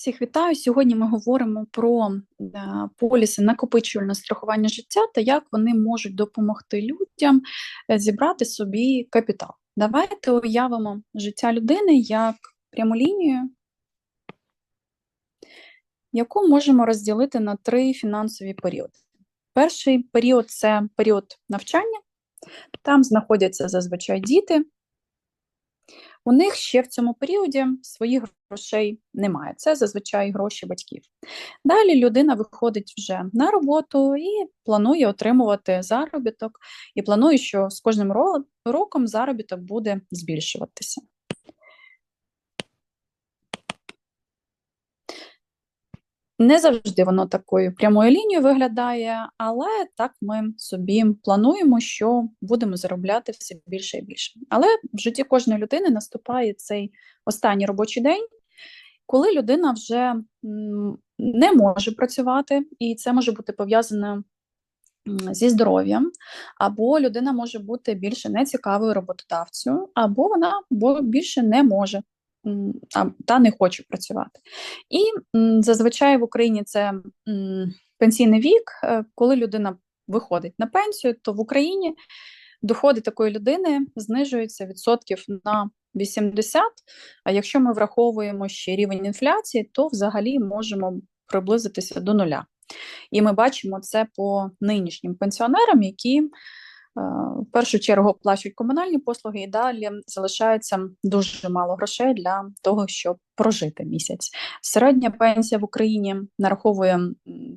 Всіх вітаю. Сьогодні ми говоримо про поліси накопичувальне страхування життя та як вони можуть допомогти людям е, зібрати собі капітал. Давайте уявимо життя людини як пряму лінію, яку можемо розділити на три фінансові періоди. Перший період це період навчання, там знаходяться зазвичай діти. У них ще в цьому періоді своїх грошей немає. Це зазвичай гроші батьків. Далі людина виходить вже на роботу і планує отримувати заробіток, і планує, що з кожним роком заробіток буде збільшуватися. Не завжди воно такою прямою лінією виглядає, але так ми собі плануємо, що будемо заробляти все більше і більше. Але в житті кожної людини наступає цей останній робочий день, коли людина вже не може працювати, і це може бути пов'язане зі здоров'ям, або людина може бути більше нецікавою роботодавцю, або вона більше не може та не хочу працювати. І зазвичай в Україні це пенсійний вік, е, коли людина виходить на пенсію, то в Україні доходи такої людини знижуються відсотків на 80, а якщо ми враховуємо ще рівень інфляції, то взагалі можемо приблизитися до нуля. І ми бачимо це по нинішнім пенсіонерам, які в першу чергу оплачують комунальні послуги, і далі залишається дуже мало грошей для того, щоб прожити місяць. Середня пенсія в Україні нараховує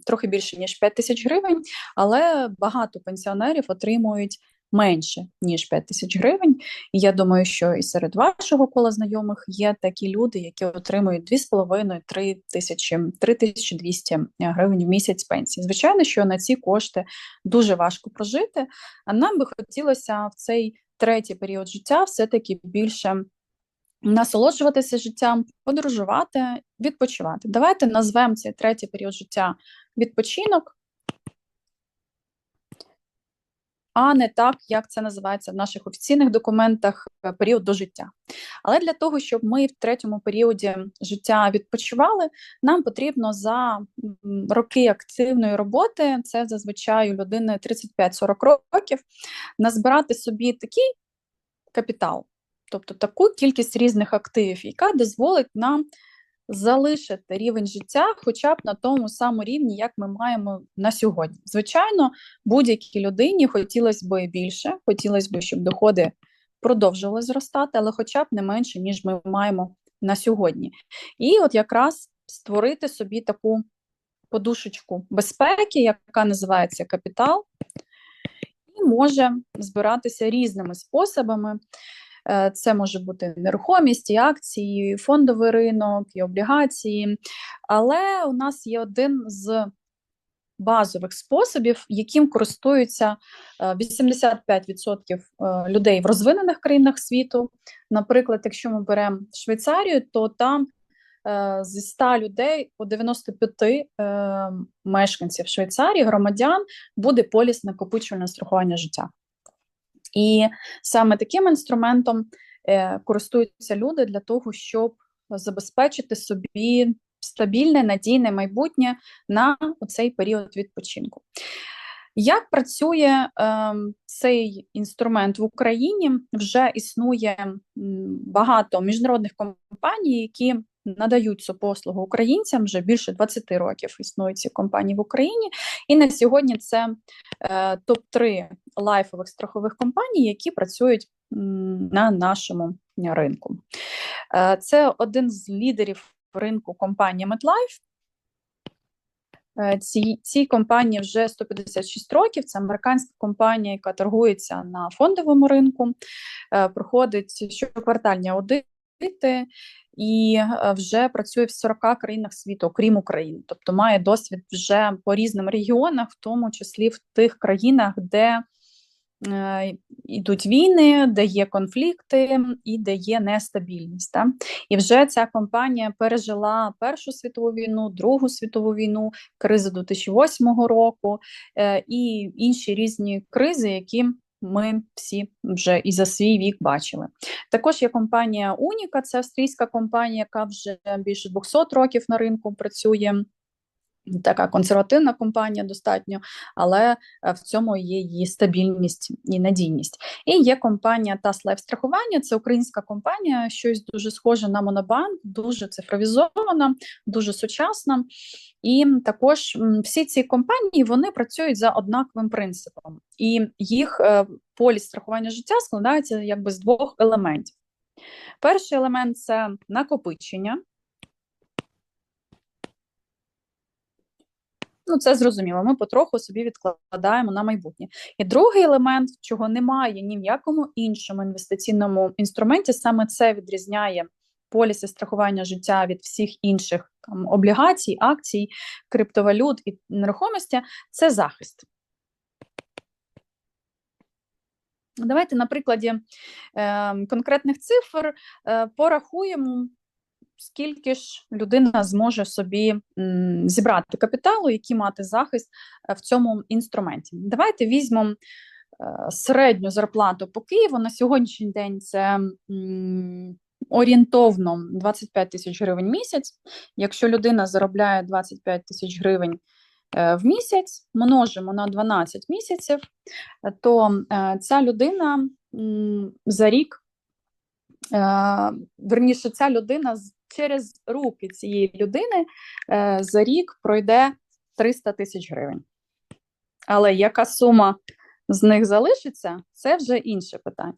трохи більше ніж 5 тисяч гривень, але багато пенсіонерів отримують менше ніж 5 тисяч гривень. І я думаю, що і серед вашого кола знайомих є такі люди, які отримують 2,5-3 тисячі 3200 гривень в місяць пенсії. Звичайно, що на ці кошти дуже важко прожити. А нам би хотілося в цей третій період життя все-таки більше. Насолоджуватися життям, подорожувати, відпочивати. Давайте назвемо цей третій період життя відпочинок, а не так, як це називається в наших офіційних документах е, період до життя. Але для того, щоб ми в третьому періоді життя відпочивали, нам потрібно за роки активної роботи, це зазвичай у людини 35-40 років, назбирати собі такий капітал, тобто таку кількість різних активів, яка дозволить нам залишити рівень життя, хоча б на тому самому рівні, як ми маємо на сьогодні. Звичайно, будь-якій людині хотілося б більше, хотілося б, щоб доходи продовжували зростати, але хоча б не менше, ніж ми маємо на сьогодні. І от якраз створити собі таку подушечку безпеки, яка називається капітал, і може збиратися різними способами. Е, це може бути нерухомість, і акції, і фондовий ринок, і облігації. Але у нас є один з базових способів, яким користуються 85% е, е, людей в розвинених країнах світу. Наприклад, якщо ми беремо Швейцарію, то там зі 100 людей по 95 мешканців Швейцарії, громадян, буде поліс накопичувальне страхування життя. І саме таким інструментом е, користуються люди для того, щоб забезпечити собі стабільне, надійне майбутнє на цей період відпочинку. Як працює е, цей інструмент в Україні? Вже існує багато міжнародних компаній, які надають цю послугу українцям вже більше 20 років існують ці компанії в Україні. І на сьогодні це е, топ-3 лайфових страхових компаній, які працюють на нашому ринку. Е, це один з лідерів ринку компанії MetLife. Е, Ці, Цій компанії вже 156 років. Це американська компанія, яка торгується на фондовому ринку, е, проходить щоквартальні аудити і вже працює в 40 країнах світу, окрім України. Тобто має досвід вже по різним регіонах, в тому числі в тих країнах, де Е, йдуть війни, де є конфлікти і де є нестабільність. Так? І вже ця компанія пережила Першу світову війну, Другу світову війну, кризу 2008 року е, і інші різні кризи, які ми всі вже і за свій вік бачили. Також є компанія Уніка, це австрійська компанія, яка вже більше 200 років на ринку працює. Така консервативна компанія достатньо, але е, в цьому є її стабільність і надійність. І є компанія ТАС страхування. Це українська компанія, щось дуже схоже на Монобанк, дуже цифровізована, дуже сучасна. І також всі ці компанії вони працюють за однаковим принципом, і їх е, поліс страхування життя складається якби з двох елементів. Перший елемент це накопичення. Ну, це зрозуміло. Ми потроху собі відкладаємо на майбутнє. І другий елемент, чого немає ні в якому іншому інвестиційному інструменті, саме це відрізняє поліси страхування життя від всіх інших там, облігацій, акцій, криптовалют і нерухомості це захист. Давайте на прикладі е, конкретних цифр е, порахуємо скільки ж людина зможе собі зібрати капіталу, який мати захист е, в цьому інструменті. Давайте візьмемо е, середню зарплату по Києву. На сьогоднішній день це орієнтовно 25 тисяч гривень місяць. Якщо людина заробляє 25 тисяч гривень е, в місяць, множимо на 12 місяців, то ця людина за рік. Верніше, ця людина через руки цієї людини е, за рік пройде 300 тисяч гривень. Але яка сума з них залишиться, це вже інше питання.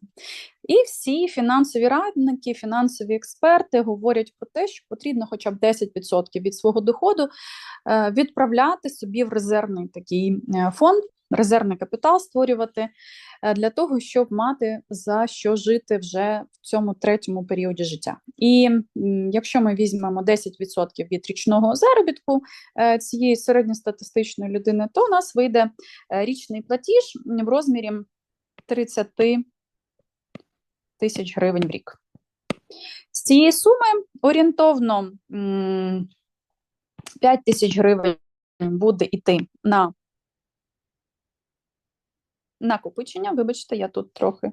І всі фінансові радники, фінансові експерти говорять про те, що потрібно хоча б 10% від свого доходу е, відправляти собі в резервний такий е, фонд, резервний капітал створювати е, для того, щоб мати за що жити вже в цьому третьому періоді життя. І якщо ми візьмемо 10% від річного заробітку е, цієї середньостатистичної людини, то у нас вийде е, річний платіж в розмірі 30 тисяч гривень в рік. З цієї суми орієнтовно 5 тисяч гривень буде йти на накопичення. Вибачте, я тут трохи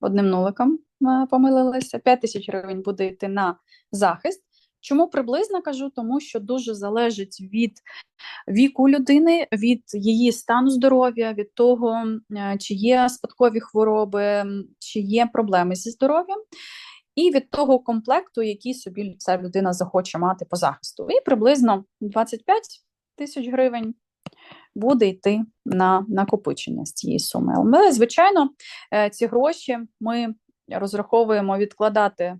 одним нуликом е, помилилася. 5 тисяч гривень буде йти на захист. Чому приблизно кажу? Тому що дуже залежить від віку людини, від її стану здоров'я, від того, е, чи є спадкові хвороби, чи є проблеми зі здоров'ям, і від того комплекту, який собі ця людина захоче мати по захисту. І приблизно 25 тисяч гривень буде йти на накопичення з цієї суми. Але, звичайно, е, ці гроші ми розраховуємо відкладати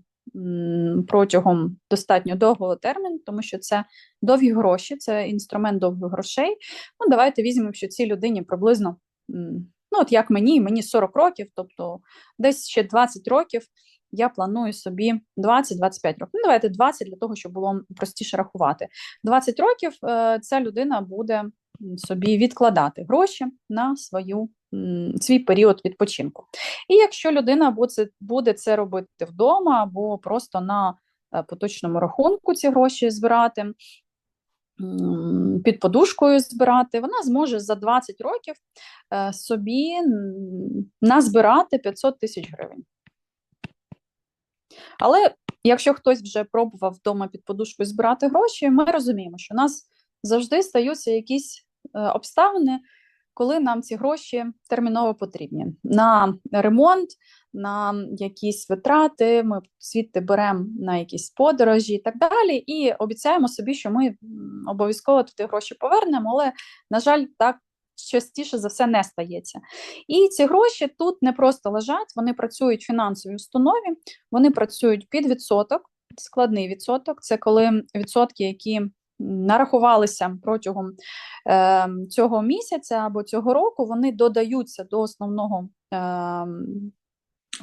протягом достатньо довгого терміну, тому що це довгі гроші, це інструмент довгих грошей. Ну, Давайте візьмемо, що цій людині приблизно, ну от як мені, мені 40 років, тобто десь ще 20 років. Я планую собі 20-25 років. Ну, давайте 20 для того, щоб було простіше рахувати. 20 років е, ця людина буде собі відкладати гроші на свою свій період відпочинку. І якщо людина буде, це робити вдома або просто на е, поточному рахунку ці гроші збирати. Під подушкою збирати, вона зможе за 20 років е, собі назбирати 500 тисяч гривень. Але якщо хтось вже пробував вдома під подушкою збирати гроші, ми розуміємо, що у нас завжди стаються якісь Е, обставини, коли нам ці гроші терміново потрібні на ремонт, на якісь витрати. Ми звідти беремо на якісь подорожі і так далі, і обіцяємо собі, що ми обов'язково туди гроші повернемо, але, на жаль, так. Частіше за все не стається. І ці гроші тут не просто лежать, вони працюють в фінансовій установі, вони працюють під відсоток, складний відсоток. Це коли відсотки, які нарахувалися протягом е, цього місяця або цього року, вони додаються до основного е,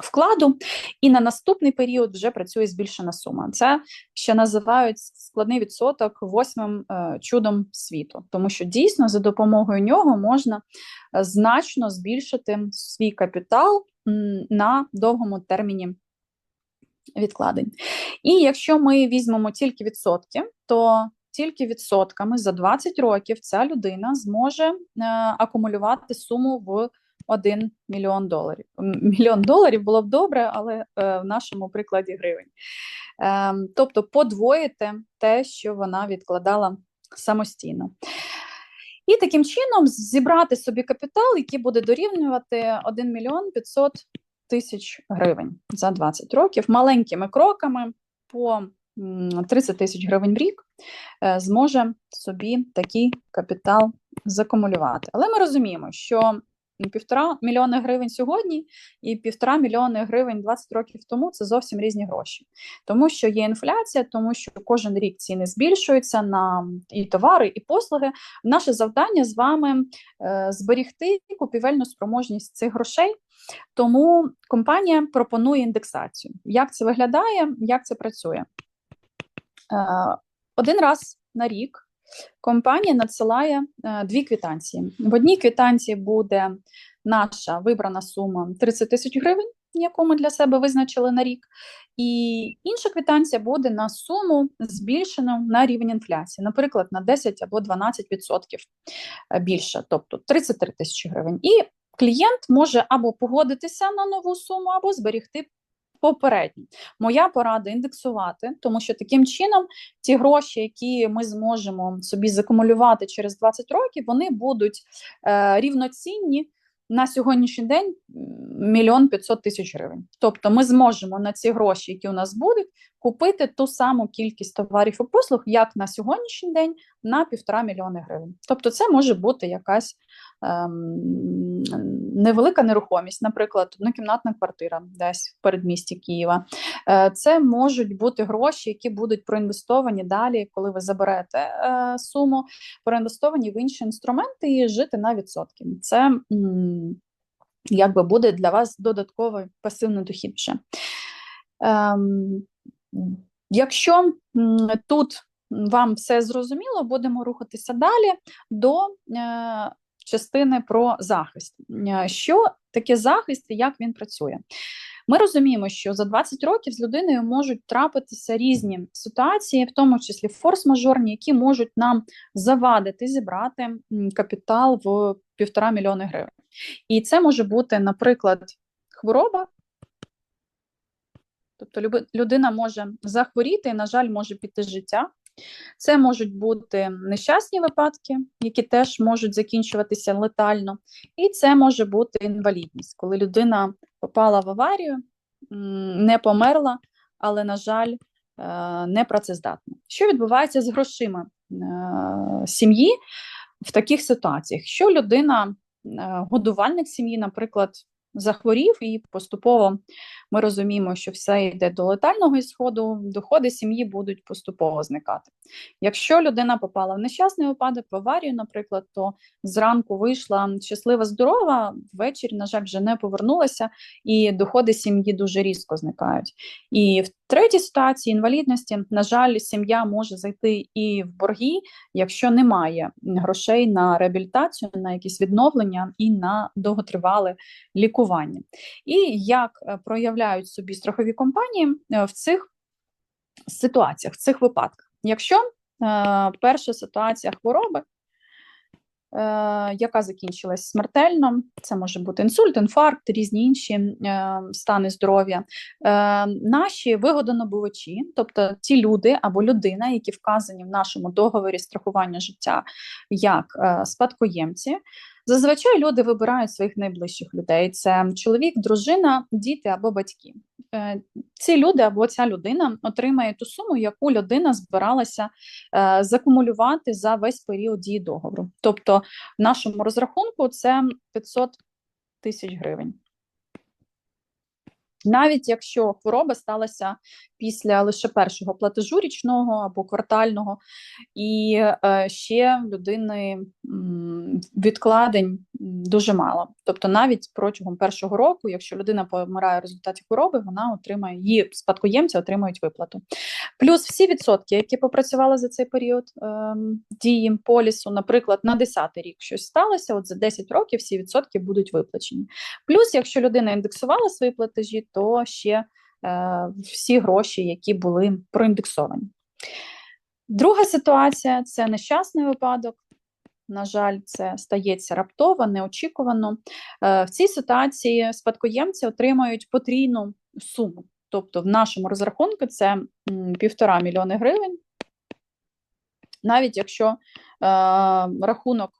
вкладу, і на наступний період вже працює збільшена сума. Це ще називають складний відсоток восьмим е, чудом світу, тому що дійсно за допомогою нього можна е, значно збільшити свій капітал на довгому терміні. Відкладень. І якщо ми візьмемо тільки відсотки, то тільки відсотками за 20 років ця людина зможе е, акумулювати суму в 1 мільйон доларів. Мільйон доларів було б добре, але е, в нашому прикладі гривень. Е, тобто подвоїти те, що вона відкладала самостійно. І таким чином зібрати собі капітал, який буде дорівнювати 1 мільйон 500 тисяч гривень за 20 років маленькими кроками по 30 тисяч гривень в рік е, зможе собі такий капітал закумулювати. Але ми розуміємо, що півтора мільйони гривень сьогодні і півтора мільйони гривень 20 років тому це зовсім різні гроші, тому що є інфляція, тому що кожен рік ціни збільшуються на і товари, і послуги. Наше завдання з вами е, зберігти купівельну спроможність цих грошей. Тому компанія пропонує індексацію. Як це виглядає, як це працює? Е, один раз на рік компанія надсилає е, дві квитанції. В одній квитанції буде наша вибрана сума 30 тисяч гривень, яку ми для себе визначили на рік, і інша квитанція буде на суму збільшену на рівень інфляції, наприклад, на 10 або 12% е, більше, тобто 33 тисячі гривень. І клієнт може або погодитися на нову суму, або зберігти попередні. Моя порада індексувати, тому що таким чином ті гроші, які ми зможемо собі закумулювати через 20 років, вони будуть е, рівноцінні. На сьогоднішній день мільйон п'ятсот тисяч гривень. Тобто ми зможемо на ці гроші, які у нас будуть, купити ту саму кількість товарів і послуг, як на сьогоднішній день, на півтора мільйони гривень. Тобто, це може бути якась ем, невелика нерухомість, наприклад, однокімнатна квартира десь в передмісті Києва. Е, Це можуть бути гроші, які будуть проінвестовані далі, коли ви заберете е, суму, проінвестовані в інші інструменти і жити на відсотки. Це якби буде для вас додатковий пасивний дохід вже. Ем, Якщо тут вам все зрозуміло, будемо рухатися далі до е, частини про захист. Е, що таке захист і як він працює? Ми розуміємо, що за 20 років з людиною можуть трапитися різні ситуації, в тому числі форс-мажорні, які можуть нам завадити зібрати капітал в півтора мільйони гривень. І це може бути, наприклад, хвороба. Тобто людина може захворіти і, на жаль, може піти життя. Це можуть бути нещасні випадки, які теж можуть закінчуватися летально, і це може бути інвалідність, коли людина попала в аварію, не померла, але, на жаль, е, не працездатна. Що відбувається з грошима е, сім'ї в таких ситуаціях? Що людина, е, годувальник сім'ї, наприклад, захворів, і поступово ми розуміємо, що все йде до летального ісходу, доходи сім'ї будуть поступово зникати. Якщо людина попала в нещасний випадок, в аварію, наприклад, то зранку вийшла щаслива, здорова, ввечері, на жаль, вже не повернулася, і доходи сім'ї дуже різко зникають. І в третій ситуації інвалідності, на жаль, сім'я може зайти і в борги, якщо немає грошей на реабілітацію, на якісь відновлення і на довготривале лікування. І як е, проявляють собі страхові компанії е, в цих ситуаціях, в цих випадках. Якщо е, перша ситуація хвороби, Е, яка закінчилась смертельно. Це може бути інсульт, інфаркт, різні інші стани здоров'я. Наші вигодонабувачі, тобто ті люди або людина, які вказані в нашому договорі страхування життя як спадкоємці. Зазвичай люди вибирають своїх найближчих людей: це чоловік, дружина, діти або батьки. Е, ці люди або ця людина отримає ту суму, яку людина збиралася е, закумулювати за весь період дії договору. Тобто, в нашому розрахунку це 500 тисяч гривень. Навіть якщо хвороба сталася після лише першого платежу річного або квартального, і е, ще людини відкладень дуже мало. Тобто, навіть протягом першого року, якщо людина помирає в результаті хвороби, вона отримає її спадкоємці отримують виплату. Плюс всі відсотки, які попрацювали за цей період е, дії полісу, наприклад, на 10-й рік щось сталося, от за 10 років всі відсотки будуть виплачені. Плюс, якщо людина індексувала свої платежі, то ще е, всі гроші, які були проіндексовані. Друга ситуація це нещасний випадок. На жаль, це стається раптово, неочікувано. В цій ситуації спадкоємці отримають потрійну суму. Тобто, в нашому розрахунку це півтора мільйони гривень. Навіть якщо е, рахунок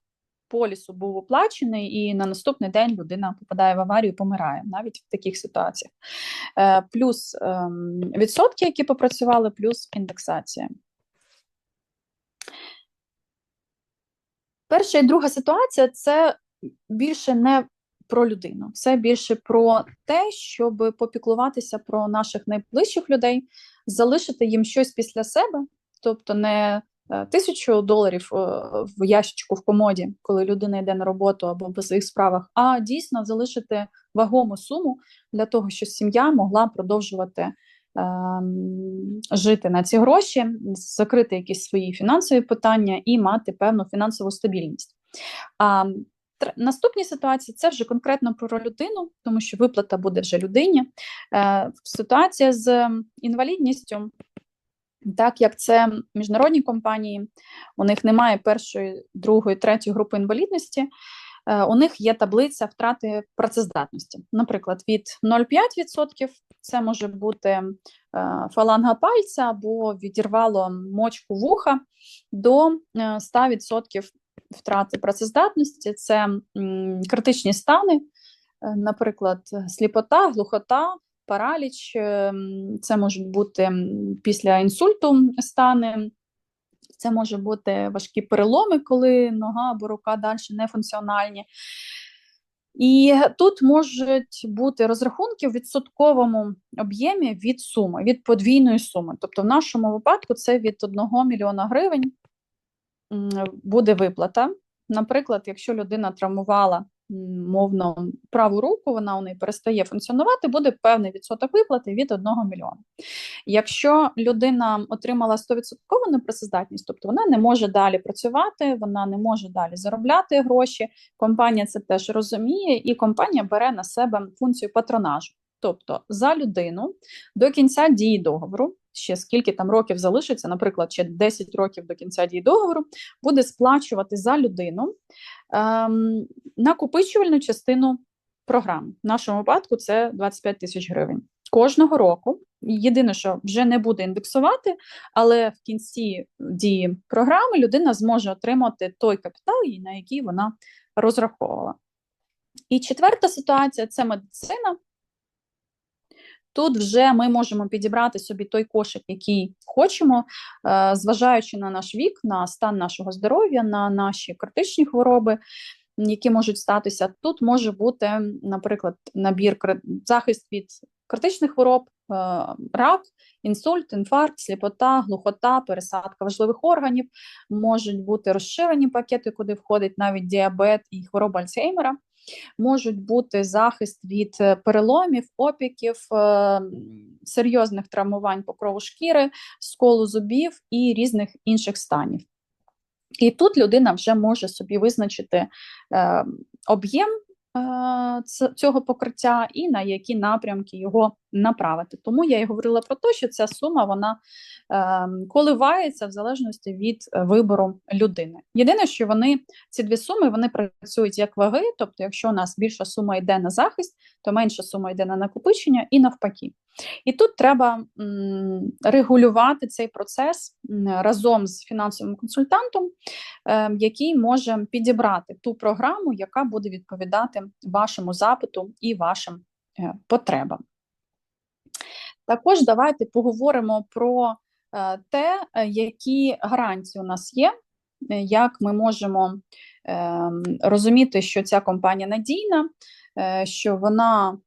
полісу був оплачений, і на наступний день людина попадає в аварію, помирає навіть в таких ситуаціях. Е, Плюс е, відсотки, які попрацювали, плюс індексація. Перша і друга ситуація це більше не про людину, це більше про те, щоб попіклуватися про наших найближчих людей, залишити їм щось після себе, тобто не Е, тисячу доларів е, в ящичку в комоді, коли людина йде на роботу або по своїх справах, а дійсно залишити вагому суму для того, щоб сім'я могла продовжувати. Ем, жити на ці гроші, закрити якісь свої фінансові питання і мати певну фінансову стабільність. А Наступні ситуації це вже конкретно про людину, тому що виплата буде вже людині. Е, ситуація з інвалідністю так як це міжнародні компанії, у них немає першої, другої, третьої групи інвалідності, е, у них є таблиця втрати працездатності. Наприклад, від 0,5% це може бути е, фаланга пальця або відірвало мочку вуха до 100% е, втрати працездатності, це критичні стани, наприклад, сліпота, глухота параліч, це можуть бути після інсульту стани, це може бути важкі переломи, коли нога або рука далі не функціональні. І тут можуть бути розрахунки в відсотковому об'ємі від суми, від подвійної суми. Тобто, в нашому випадку це від 1 мільйона гривень буде виплата. Наприклад, якщо людина травмувала мовно праву руку, вона у неї перестає функціонувати, буде певний відсоток виплати від 1 мільйона. Якщо людина отримала 100% непрацездатність, тобто вона не може далі працювати, вона не може далі заробляти гроші, компанія це теж розуміє, і компанія бере на себе функцію патронажу. Тобто за людину до кінця дії договору, ще скільки там років залишиться, наприклад, ще 10 років до кінця дії договору, буде сплачувати за людину ем, накопичувальну частину програми. В нашому випадку це 25 тисяч гривень. Кожного року. Єдине, що вже не буде індексувати, але в кінці дії програми людина зможе отримати той капітал, на який вона розраховувала. І четверта ситуація це медицина. Тут вже ми можемо підібрати собі той кошик, який хочемо, е, зважаючи на наш вік, на стан нашого здоров'я, на наші критичні хвороби, які можуть статися. Тут може бути, наприклад, набір захист від критичних хвороб, е, рак, інсульт, інфаркт, сліпота, глухота, пересадка важливих органів, можуть бути розширені пакети, куди входить навіть діабет і хвороба Альцгеймера можуть бути захист від е, переломів, опіків, е, серйозних травмувань покрову шкіри, сколу зубів і різних інших станів. І тут людина вже може собі визначити е, об'єм цього покриття і на які напрямки його направити. Тому я і говорила про те, що ця сума вона е, коливається в залежності від е, вибору людини. Єдине, що вони ці дві суми вони працюють як ваги, тобто, якщо у нас більша сума йде на захист, то менша сума йде на накопичення і навпаки. І тут треба м, регулювати цей процес разом з фінансовим консультантом, е, який може підібрати ту програму, яка буде відповідати вашому запиту і вашим е, потребам. Також давайте поговоримо про е, те, е, які гарантії у нас є, е, як ми можемо ем, розуміти, що ця компанія надійна, що вона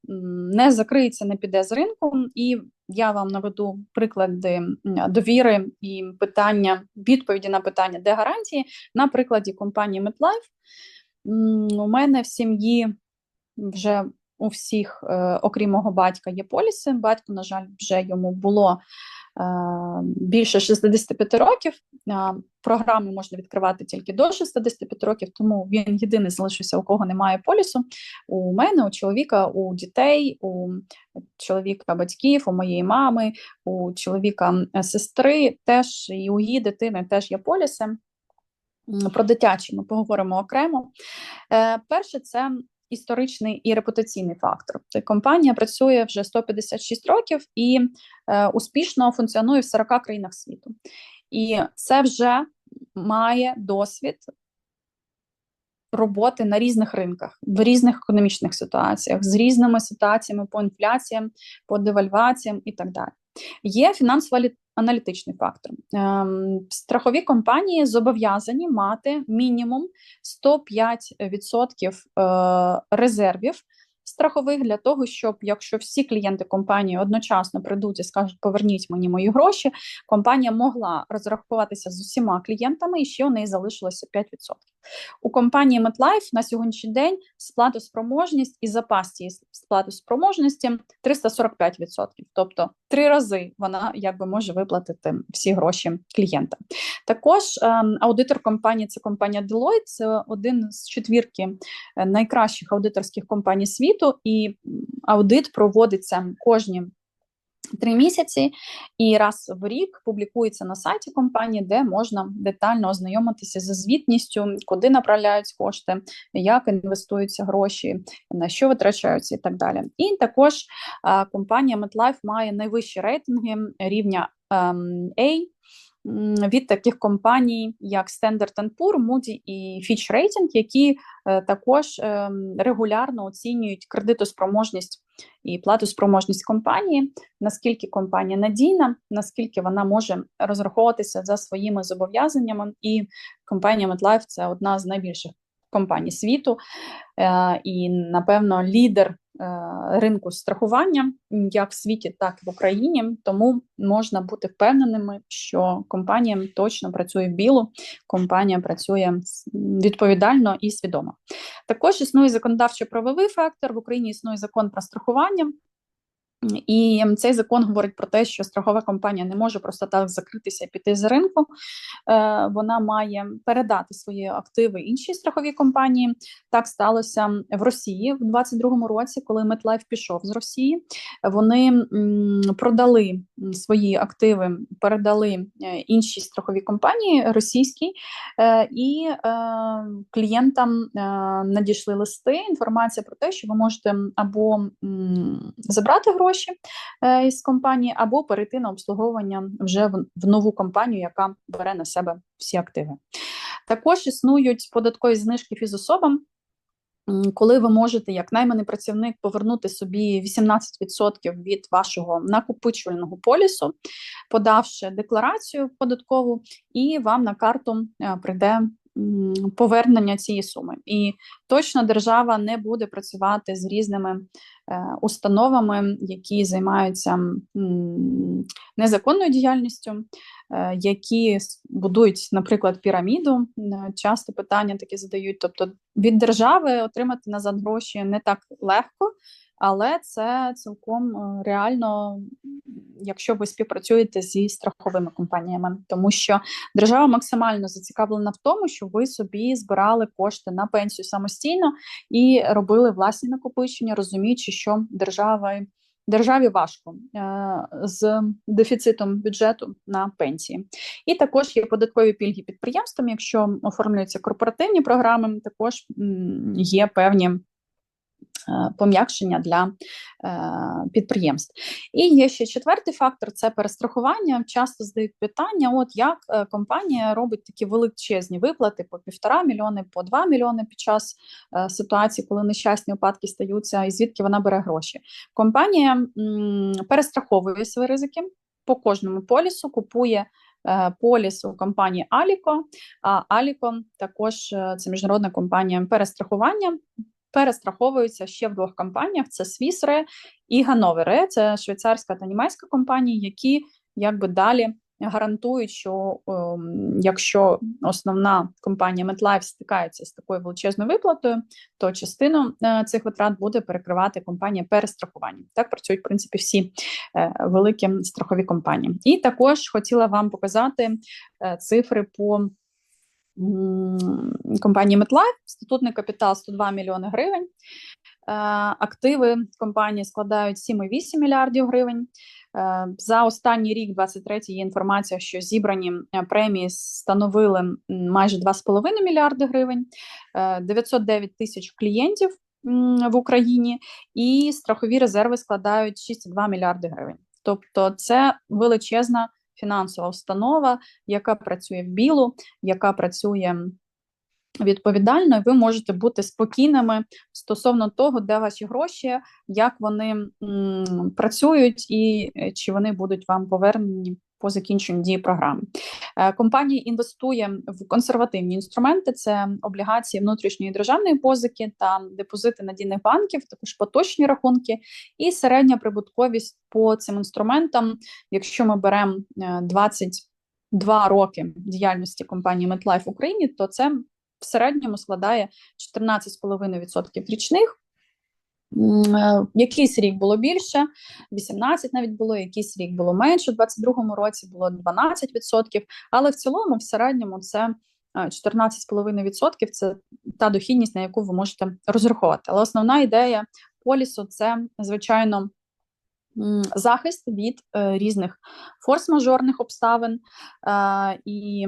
не закриється, не піде з ринком, і я вам наведу приклади довіри і питання, відповіді на питання, де гарантії на прикладі компанії MetLife. У мене в сім'ї вже у всіх, е, окрім мого батька, є поліси. Батько, на жаль, вже йому було е, більше 65 років. Програми можна відкривати тільки до 65 років, тому він єдиний залишився, у кого немає полісу. У мене, у чоловіка, у дітей, у чоловіка батьків, у моєї мами, у чоловіка сестри, теж і у її дитини теж є поліси. Про дитячі ми поговоримо окремо. Е, перше, це історичний і репутаційний фактор. Тобто компанія працює вже 156 років і е, успішно функціонує в 40 країнах світу. І це вже має досвід роботи на різних ринках, в різних економічних ситуаціях, з різними ситуаціями по інфляціям, по девальваціям і так далі. Є фінансово-аналітичний фактор. Ем, страхові компанії зобов'язані мати мінімум 105% е, резервів страхових для того, щоб якщо всі клієнти компанії одночасно прийдуть і скажуть, поверніть мені мої гроші, компанія могла розрахуватися з усіма клієнтами, і ще у неї залишилося 5%. У компанії MetLife на сьогоднішній день сплатоспроможність і запас цієї сплатоспроможності 345%. Тобто три рази вона якби може виплатити всі гроші клієнта. Також ем, аудитор компанії це компанія Deloitte, це один з четвірки е, найкращих аудиторських компаній світу, і аудит проводиться кожні Три місяці і раз в рік публікується на сайті компанії, де можна детально ознайомитися зі звітністю, куди направляють кошти, як інвестуються гроші, на що витрачаються, і так далі. І також компанія MetLife має найвищі рейтинги рівня ем, A від таких компаній, як Standard Poor, Moody і Fitch Rating, які е, також е, регулярно оцінюють кредитоспроможність і платоспроможність компанії, наскільки компанія надійна, наскільки вона може розраховуватися за своїми зобов'язаннями, і компанія MetLife – це одна з найбільших компаній світу, е, і напевно лідер Е, ринку страхування як в світі, так і в Україні. Тому можна бути впевненими, що компанія точно працює біло, компанія працює відповідально і свідомо. Також існує законодавчо-правовий фактор в Україні. Існує закон про страхування. І цей закон говорить про те, що страхова компанія не може просто так закритися і піти з ринку. Е, вона має передати свої активи іншій страховій компанії. Так сталося в Росії в 2022 році, коли MetLife пішов з Росії. Вони продали свої активи, передали е, іншій страховій компанії російській, е, і клієнтам надійшли листи. Інформація про те, що ви можете або забрати гроші гроші е, із компанії, або перейти на обслуговування вже в нову компанію, яка бере на себе всі активи. Також існують податкові знижки фізособам. Коли ви можете, як найманий працівник, повернути собі 18% від вашого накопичувального полісу, подавши декларацію податкову, і вам на карту е, прийде повернення цієї суми. І точно держава не буде працювати з різними е, установами, які займаються незаконною діяльністю, які будують, наприклад, піраміду. Часто питання такі задають. Тобто від держави отримати назад гроші не так легко але це цілком е, реально, якщо ви співпрацюєте зі страховими компаніями, тому що держава максимально зацікавлена в тому, щоб ви собі збирали кошти на пенсію самостійно і робили власні накопичення, розуміючи, що держава. Державі важко е, з дефіцитом бюджету на пенсії, і також є податкові пільги підприємствам. Якщо оформлюються корпоративні програми, також є певні пом'якшення для е, підприємств. І є ще четвертий фактор це перестрахування. Часто здають питання: от як е, компанія робить такі величезні виплати по півтора мільйони, по два мільйони під час ситуації, коли нещасні випадки стаються, і звідки вона бере гроші. Компанія перестраховує свої ризики по кожному полісу, купує. Поліс у компанії Аліко, а Аліко також це міжнародна компанія перестрахування перестраховуються ще в двох компаніях: це Swissre і Ганновер. Це швейцарська та німецька компанії, які якби далі. Гарантують, що е, якщо основна компанія MetLife стикається з такою величезною виплатою, то частину е, цих витрат буде перекривати компанія перестрахування. Так працюють в принципі всі е, великі страхові компанії. І також хотіла вам показати е, цифри по компанії MetLife, статутний капітал 102 мільйони гривень. Активи компанії складають 7,8 мільярдів гривень. Е, За останній рік, 23 є інформація, що зібрані е, премії становили майже 2,5 мільярди гривень, Е, 909 тисяч клієнтів в Україні, і страхові резерви складають 6,2 мільярди гривень. Тобто, це величезна фінансова установа, яка працює в білу, яка працює відповідально, і ви можете бути спокійними стосовно того, де ваші гроші, як вони м, працюють, і е, чи вони будуть вам повернені по закінченню дії програми. Е, Компанія інвестує в консервативні інструменти: це облігації внутрішньої державної позики та депозити надійних банків, також поточні рахунки, і середня прибутковість по цим інструментам, якщо ми беремо е, 22 роки діяльності компанії MetLife в Україні, то це в середньому складає 14,5% річних. Е, Якийсь рік було більше, 18 навіть було, якийсь рік було менше, у 22-му році було 12%, але в цілому, в середньому, це е, 14,5% це та дохідність, на яку ви можете розраховувати. Але основна ідея полісу це, звичайно, захист від е, різних форс-мажорних обставин. Е, і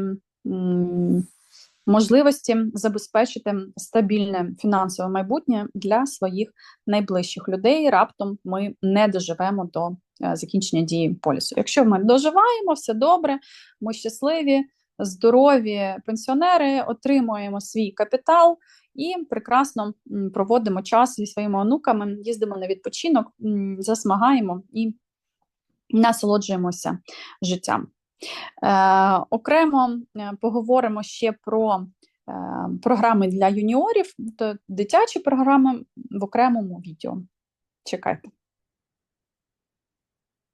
можливості забезпечити стабільне фінансове майбутнє для своїх найближчих людей. Раптом ми не доживемо до е, закінчення дії полісу. Якщо ми доживаємо, все добре, ми щасливі, здорові пенсіонери, отримуємо свій капітал і прекрасно проводимо час зі своїми онуками, їздимо на відпочинок, засмагаємо і насолоджуємося життям. Е, окремо е, поговоримо ще про е, програми для юніорів, дитячі програми в окремому відео. Чекайте.